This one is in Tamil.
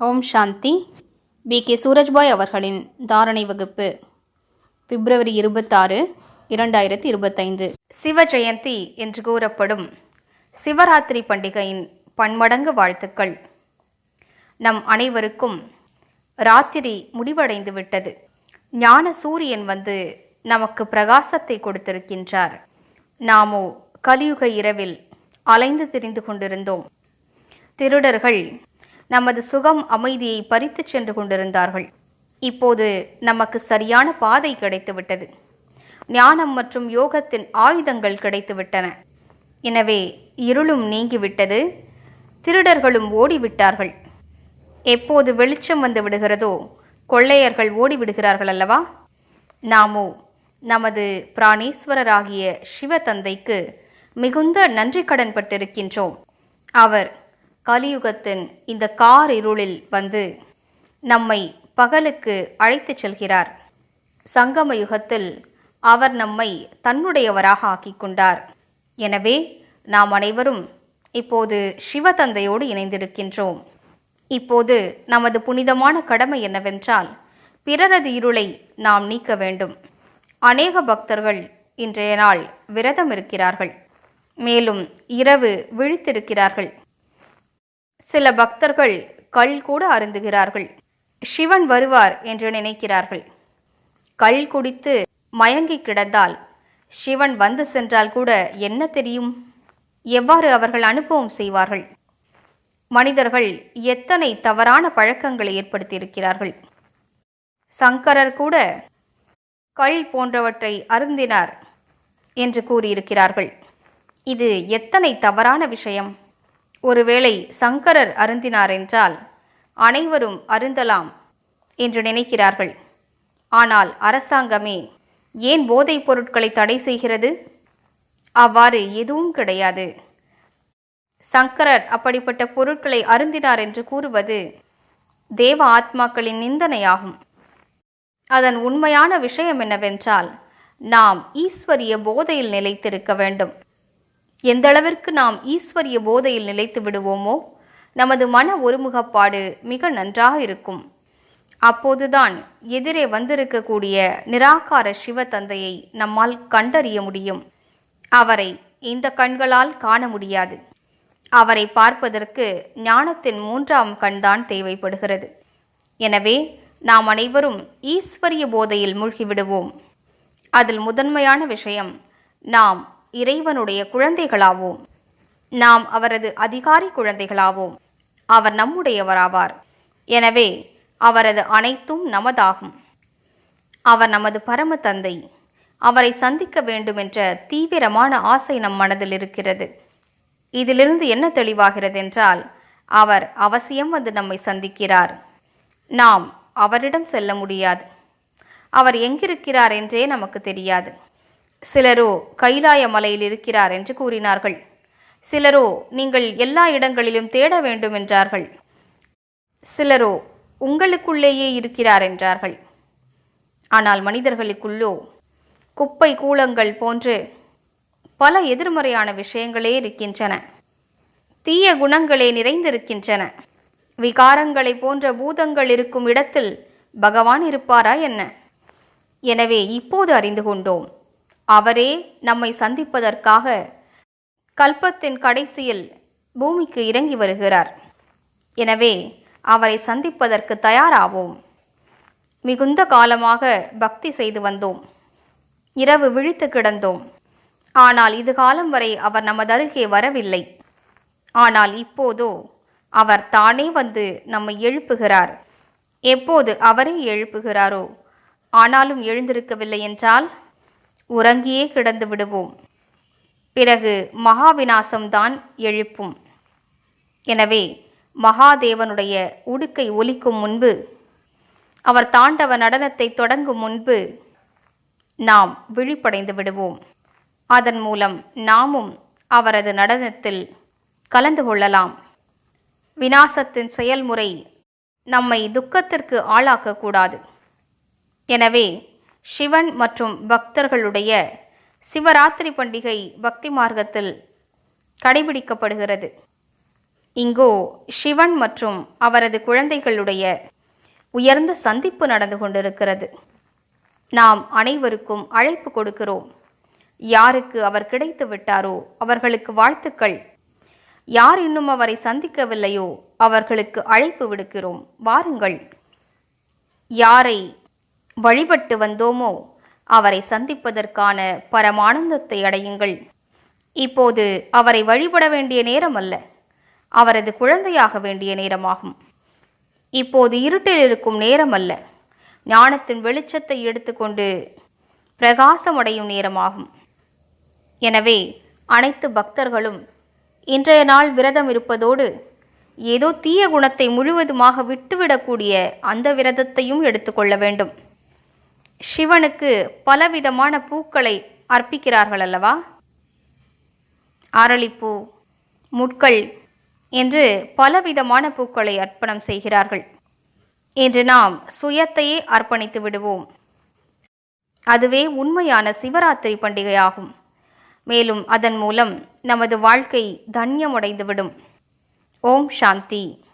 ஓம் சாந்தி. பி. கே. சூரஜ்பாய் அவர்களின் தாரணை வகுப்பு பிப்ரவரி இருபத்தாறு இரண்டாயிரத்தி இருபத்தைந்து. சிவ ஜெயந்தி என்று கூறப்படும் சிவராத்திரி பண்டிகையின் பன்மடங்கு வாழ்த்துக்கள். நம் அனைவருக்கும் ராத்திரி முடிவடைந்து விட்டது. ஞான சூரியன் வந்து நமக்கு பிரகாசத்தை கொடுத்திருக்கின்றார். நாமோ கலியுக இரவில் அலைந்து திரிந்து கொண்டிருந்தோம். திருடர்கள் நமது சுகம் அமைதியை பறித்துச் சென்று கொண்டிருந்தார்கள். இப்போது நமக்கு சரியான பாதை கிடைத்துவிட்டது. ஞானம் மற்றும் யோகத்தின் ஆயுதங்கள் கிடைத்துவிட்டன. எனவே இருளும் நீங்கிவிட்டது திருடர்களும் ஓடிவிட்டார்கள். எப்போது வெளிச்சம் வந்து விடுகிறதோ கொள்ளையர்கள் ஓடிவிடுகிறார்கள் அல்லவா? நாமோ நமது பிராணேஸ்வரராகிய சிவ தந்தைக்கு மிகுந்த நன்றி கடன் பட்டிருக்கின்றோம். அவர் கலியுகத்தின் இந்த கார் இருளில் வந்து நம்மை பகலுக்கு அழைத்துச் செல்கிறார். சங்கம யுகத்தில் அவர் நம்மை தன்னுடையவராக ஆக்கிக் கொண்டார். எனவே நாம் அனைவரும் இப்போது சிவதந்தையோடு இணைந்திருக்கின்றோம். இப்போது நமது புனிதமான கடமை என்னவென்றால் பிறரது இருளை நாம் நீக்க வேண்டும். அநேக பக்தர்கள் இன்றைய நாள் விரதம் இருக்கிறார்கள் மேலும் இரவு விழித்திருக்கிறார்கள். சில பக்தர்கள் கள் கூட அருந்துகிறார்கள். சிவன் வருவார் என்று நினைக்கிறார்கள். கள் குடித்து மயங்கி கிடந்தால் சிவன் வந்து சென்றால் கூட என்ன தெரியும்? எவ்வாறு அவர்கள் அனுபவம் செய்வார்கள்? மனிதர்கள் எத்தனை தவறான பழக்கங்களை ஏற்படுத்தியிருக்கிறார்கள்? சங்கரர் கூட கள் போன்றவற்றை அருந்தினார் என்று கூறியிருக்கிறார்கள். இது எத்தனை தவறான விஷயம்? ஒருவேளை சங்கரர் அருந்தினார் என்றால் அனைவரும் அருந்தலாம் என்று நினைக்கிறார்கள். ஆனால் அரசாங்கமே ஏன் போதைப் பொருட்களை தடை செய்கிறது? அவ்வாறு எதுவும் கிடையாது. சங்கரர் அப்படிப்பட்ட பொருட்களை அருந்தினார் என்று கூறுவது தேவ ஆத்மாக்களின் நிந்தனையாகும். அதன் உண்மையான விஷயம் என்னவென்றால் நாம் ஈஸ்வரிய போதையில் நிலைத்திருக்க வேண்டும். எந்தளவிற்கு நாம் ஈஸ்வரிய போதையில் நிலைத்து விடுவோமோ நமது மன ஒருமுகப்பாடு மிக நன்றாக இருக்கும். அப்போதுதான் எதிரே வந்திருக்கக்கூடிய நிராகார சிவ தந்தையை நம்மால் கண்டறிய முடியும். அவரை இந்த கண்களால் காண முடியாது. அவரை பார்ப்பதற்கு ஞானத்தின் மூன்றாம் கண்தான் தேவைப்படுகிறது. எனவே நாம் அனைவரும் ஈஸ்வரிய போதையில் மூழ்கிவிடுவோம். அதில் முதன்மையான விஷயம் நாம் இறைவனுடைய குழந்தைகளாவோம். நாம் அவரது அதிகாரி குழந்தைகளாவோம். அவர் நம்முடையவராவார். எனவே அவரது அனைத்தும் நமதாகும். அவர் நமது பரம தந்தை அவரை சந்திக்க வேண்டுமென்ற தீவிரமான ஆசை நம் மனதில் இருக்கிறது. இதிலிருந்து என்ன தெளிவாகிறது என்றால் அவர் அவசியம் வந்து நம்மை சந்திக்கிறார். நாம் அவரிடம் செல்ல முடியாது. அவர் எங்கிருக்கிறார் என்றே நமக்கு தெரியாது. சிலரோ கைலாய மலையில் இருக்கிறார் என்று கூறினார்கள். சிலரோ நீங்கள் எல்லா இடங்களிலும் தேட வேண்டும் என்றார்கள். சிலரோ உங்களுக்குள்ளேயே இருக்கிறார் என்றார்கள். ஆனால் மனிதர்களுக்குள்ளோ குப்பை கூலங்கள் போன்று பல எதிர்மறையான விஷயங்களே இருக்கின்றன. தீய குணங்களே நிறைந்திருக்கின்றன. விகாரங்களை போன்ற பூதங்கள் இருக்கும் இடத்தில் பகவான் இருப்பாரா என்ன? எனவே இப்போது அறிந்து கொண்டோம். அவரே நம்மை சந்திப்பதற்காக கல்பத்தின் கடைசியில் பூமிக்கு இறங்கி வருகிறார். எனவே அவரை சந்திப்பதற்கு தயாராவோம். மிகுந்த காலமாக பக்தி செய்து வந்தோம். இரவு விழித்து கிடந்தோம். ஆனால் இது காலம் வரை அவர் நமது அருகே வரவில்லை. ஆனால் இப்போதோ அவர் தானே வந்து நம்மை எழுப்புகிறார். எப்போது அவரே எழுப்புகிறாரோ? ஆனாலும் எழுந்திருக்கவில்லை என்றால் உறங்கியே கிடந்து விடுவோம். பிறகு மகாவிநாசம்தான் எழுப்பும். எனவே மகாதேவனுடைய உடுக்கை ஒலிக்கும் முன்பு அவர் தாண்டவ நடனத்தை தொடங்கும் முன்பு நாம் விழிப்படைந்து விடுவோம். அதன் மூலம் நாமும் அவரது நடனத்தில் கலந்து கொள்ளலாம். விநாசத்தின் செயல்முறை நம்மை துக்கத்திற்கு ஆளாக்கக்கூடாது. எனவே சிவன் மற்றும் பக்தர்களுடைய சிவராத்திரி பண்டிகை பக்தி மார்க்கத்தில் கடைபிடிக்கப்படுகிறது. இங்கோ சிவன் மற்றும் அவரது குழந்தைகளுடைய உயர்ந்த சந்திப்பு நடந்து கொண்டிருக்கிறது. நாம் அனைவருக்கும் அழைப்பு கொடுக்கிறோம். யாருக்கு அவர் கிடைத்து விட்டாரோ அவர்களுக்கு வாழ்த்துக்கள். யார் இன்னும் அவரை சந்திக்கவில்லையோ அவர்களுக்கு அழைப்பு விடுக்கிறோம். வாருங்கள். யாரை வழிபட்டு வந்தோமோ? அவரை சந்திப்பதற்கான பரமானந்தத்தை அடையுங்கள். இப்போது அவரை வழிபட வேண்டிய நேரம் அல்ல அவரது குழந்தையாக வேண்டிய நேரமாகும். இப்போது இருட்டில் இருக்கும் நேரம் அல்ல ஞானத்தின் வெளிச்சத்தை எடுத்துக்கொண்டு பிரகாசமடையும் நேரமாகும். எனவே அனைத்து பக்தர்களும் இன்றைய நாள் விரதம் இருப்பதோடு ஏதோ தீய குணத்தை முழுவதுமாக விட்டுவிடக்கூடிய அந்த விரதத்தையும் எடுத்துக்கொள்ள வேண்டும். சிவனுக்கு பலவிதமான பூக்களை அர்ப்பிக்கிறார்கள் அல்லவா? அரளிப்பூ முட்கள் என்று பலவிதமான பூக்களை அர்ப்பணம் செய்கிறார்கள். இன்று நாம் சுயத்தையே அர்ப்பணித்து விடுவோம். அதுவே உண்மையான சிவராத்திரி பண்டிகையாகும். மேலும் அதன் மூலம் நமது வாழ்க்கை தன்யமடைந்துவிடும். ஓம் சாந்தி.